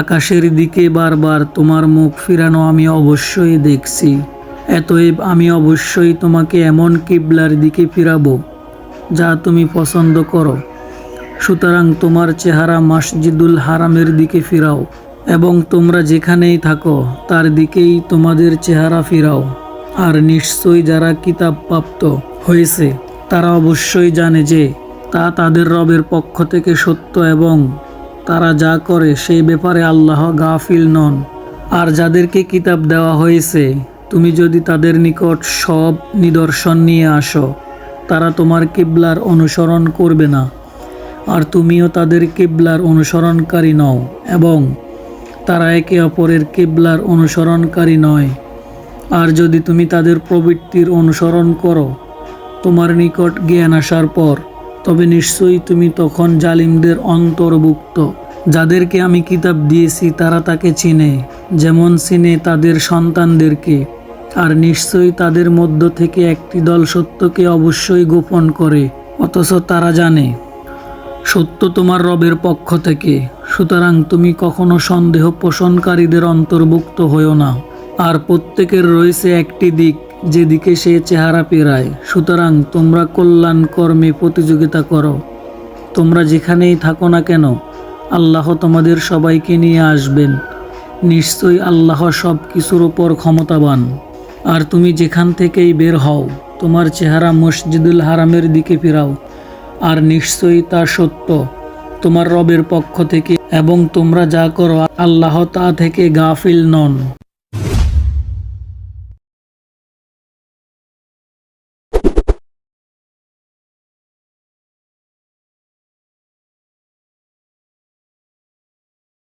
আকাশের দিকে বারবার তোমার মুখ ফিরানো আমি অবশ্যই দেখছি। এতএব আমি অবশ্যই তোমাকে এমন কিবলার দিকে ফিরাবো, যা তুমি পছন্দ করো। সুতরাং তোমার চেহারা মসজিদুল হারামের দিকে ফিরাও, এবং তোমরা যেখানেই থাকো, তার দিকেই তোমাদের চেহারা ফিরাও। আর নিশ্চয়ই যারা কিতাব প্রাপ্ত হয়েছে, তারা অবশ্যই জানে যে, তা তাদের রবের পক্ষ থেকে সত্য এবং তারা যা করে সেই ব্যাপারে আল্লাহ গাফিল নন। আর যাদেরকে কিতাব দেওয়া হয়েছে, তুমি যদি তাদের নিকট সব নিদর্শন নিয়ে আসো, তারা তোমার কিবলার অনুসরণ করবে না। আর তুমিও তাদের কিবলার অনুসরণকারী নও, এবং তারা একে অপরের কিবলার অনুসরণকারী নয়। আর যদি তুমি তাদের প্রবৃত্তির অনুসরণ করো, তোমার নিকট জ্ঞান আসার পর তবে নিশ্চয়ই তুমি তখন জালিমদের অন্তর্ভুক্ত। যাদেরকে আমি কিতাব দিয়েছি, তারা তাকে চিনে, যেমন চিনে তাদের সন্তানদেরকে। আর নিশ্চয়ই তাদের মধ্য থেকে একটি দল সত্যকে অবশ্যই গোপন করে, অথচ তারা জানে, সত্য তোমার রবের পক্ষ থেকে। সুতরাং তুমি কখনো সন্দেহ পোষণকারীদের অন্তর্ভুক্ত হও না। আর প্রত্যেকের রয়েছে একটি দিক যেদিকে সে চেহারা পেরায়, সুতরাং তোমরা কল্যাণ কর্মে প্রতিযোগিতা করো। তোমরা যেখানেই থাকো না কেন, আল্লাহ তোমাদের সবাইকে নিয়ে আসবেন। নিশ্চয়ই আল্লাহ সব কিছুর ওপর ক্ষমতাবান। আর তুমি যেখান থেকেই বের হও, তোমার চেহারা মসজিদুল হারামের দিকে ফেরাও। আর নিশ্চয়ই তা সত্য, তোমার রবের পক্ষ থেকে এবং তোমরা যা করো, আল্লাহ তা থেকে গাফিল নন।